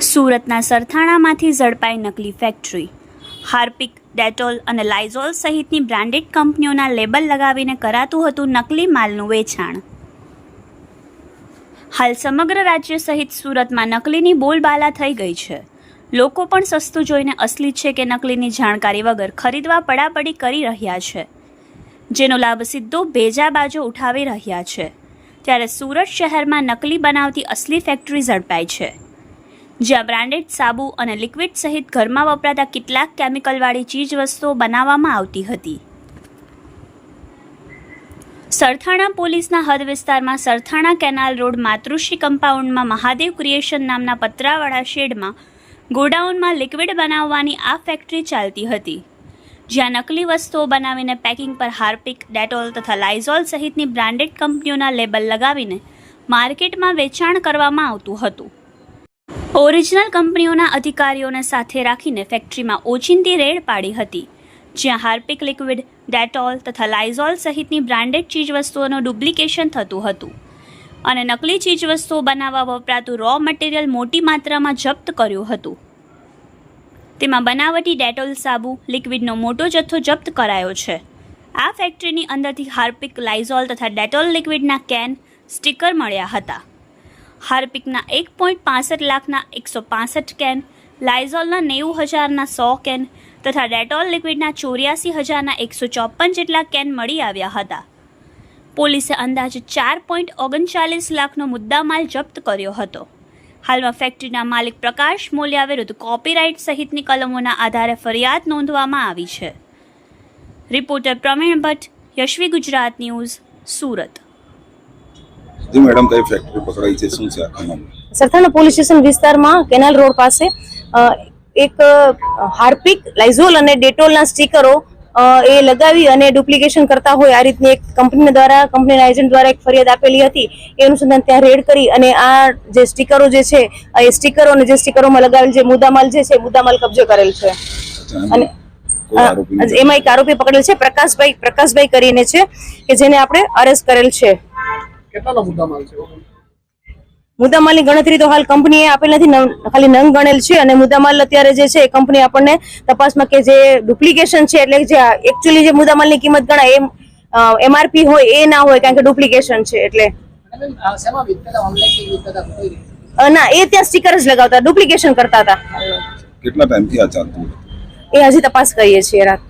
સુરતના સરથાણામાંથી ઝડપાઈ નકલી ફેક્ટરી હાર્પિક, ડેટોલ અને લાઇઝોલ સહિતની બ્રાન્ડેડ કંપનીઓના લેબલ લગાવીને કરાતું હતું નકલી માલનું વેચાણ. હાલ સમગ્ર રાજ્ય સહિત સુરતમાં નકલીની બોલબાલા થઈ ગઈ છે. લોકો પણ સસ્તું જોઈને અસલી છે કે નકલીની જાણકારી વગર ખરીદવા પડાપડી કરી રહ્યા છે. જેનો લાભ સીધો બેજા બાજુ ઉઠાવી રહ્યા છે. ત્યારે સુરત શહેરમાં નકલી બનાવતી અસલી ફેક્ટરી ઝડપાઈ છે. જ્યાં બ્રાન્ડેડ સાબુ અને લિક્વિડ સહિત ઘરમાં વપરાતા કેટલાક કેમિકલવાળી ચીજવસ્તુઓ બનાવવામાં આવતી હતી. સરથાણા પોલીસના હદ વિસ્તારમાં સરથાણા કેનાલ રોડ માતૃશ્રી કમ્પાઉન્ડમાં મહાદેવ ક્રિએશન નામના પતરાવાળા શેડમાં ગોડાઉનમાં લિક્વિડ બનાવવાની આ ફેક્ટરી ચાલતી હતી. જ્યાં નકલી વસ્તુઓ બનાવીને પેકિંગ પર હાર્પિક, ડેટોલ તથા લાઇઝોલ સહિતની બ્રાન્ડેડ કંપનીઓના લેબલ લગાવીને માર્કેટમાં વેચાણ કરવામાં આવતું હતું. ઓરિજિનલ કંપનીઓના અધિકારીઓને સાથે રાખીને ફેક્ટરીમાં ઓચિંતી રેડ પાડી હતી, જ્યાં હાર્પિક લિક્વિડ ડેટોલ તથા લાઇઝોલ સહિતની બ્રાન્ડેડ ચીજવસ્તુઓનું ડુપ્લિકેશન થતું હતું અને નકલી ચીજવસ્તુઓ બનાવવા વપરાતું રો મટીરિયલ મોટી માત્રામાં જપ્ત કર્યું હતું. તેમાં બનાવટી ડેટોલ સાબુ, લિક્વિડનો મોટો જથ્થો જપ્ત કરાયો છે. આ ફેક્ટરીની અંદરથી હાર્પિક લાઇઝોલ તથા ડેટોલ લિક્વિડના કેન, સ્ટીકર મળ્યા હતા. હાર્પિકના એક પોઈન્ટ પાસઠ લાખના એકસો પાસઠ કેન, લાઇઝોલના નેવું હજારના સો કેન તથા ડેટોલ લિક્વિડના ચોર્યાસી હજારના એકસો ચોપન જેટલા કેન મળી આવ્યા હતા. પોલીસે અંદાજે ચાર પોઈન્ટ ઓગણચાલીસ લાખનો મુદ્દામાલ જપ્ત કર્યો હતો. હાલમાં ફેક્ટરીના માલિક પ્રકાશ મોલિયા વિરુદ્ધ કોપીરાઇટ સહિતની કલમોના આધારે ફરિયાદ નોંધવામાં આવી છે. Reporter Pravin Bhatt Yashvi Gujarat news Surat. જી મેડમ કઈ ફેક્ટરી પકડાઈ છે? શું છે સરથાણા પોલીસ સ્ટેશન વિસ્તારમાં કેનાલ રોડ પાસે અ, એક હાર્પિક લાઇઝોલ અને ડેટોલના સ્ટીકરો એ લગાવી અને ડુપ્લિકેશન કરતા હોય આ રીતની એક કંપની દ્વારા કંપનીના એજન્ટ દ્વારા એક ફરિયાદ આપેલી હતી. એ અનુસંધાન ત્યાં રેડ કરી અને આ જે સ્ટીકરો જે છે એ સ્ટીકરો અને જે સ્ટીકરોમાં લગાવેલ જે મુદ્દામાલ જે છે મુદ્દામાલ કબજે કરેલ છે. અને એમાં એક આરોપી પકડેલ છે પ્રકાશભાઈ પ્રકાશભાઈ કરીને છે કે જેને આપણે અરેસ્ટ કરેલ છે. કેટલાનો મુદ્દામાલ છે? મુદ્દામાલની ગણતરી તો હાલ કંપનીએ આપેલ નથી ખાલી નંગ ગણેલ છે અને મુદ્દામાલ અત્યારે જે છે એ કંપની આપણને તપાસમાં કે જે ડુપ્લિકેશન છે એટલે જે એકચ્યુઅલી જે મુદ્દામાલની કિંમત ગણાય એમ એમઆરપી હોય એ ના હોય કારણ કે ડુપ્લિકેશન છે એટલે. ના એ ત્યાં સ્ટીકર જ લગાવતા ડુપ્લિકેશન કરતા હતા. કેટલા ટાઈમથી આ ચાલતું એ હજી તપાસ કરીએ છીએ રાત.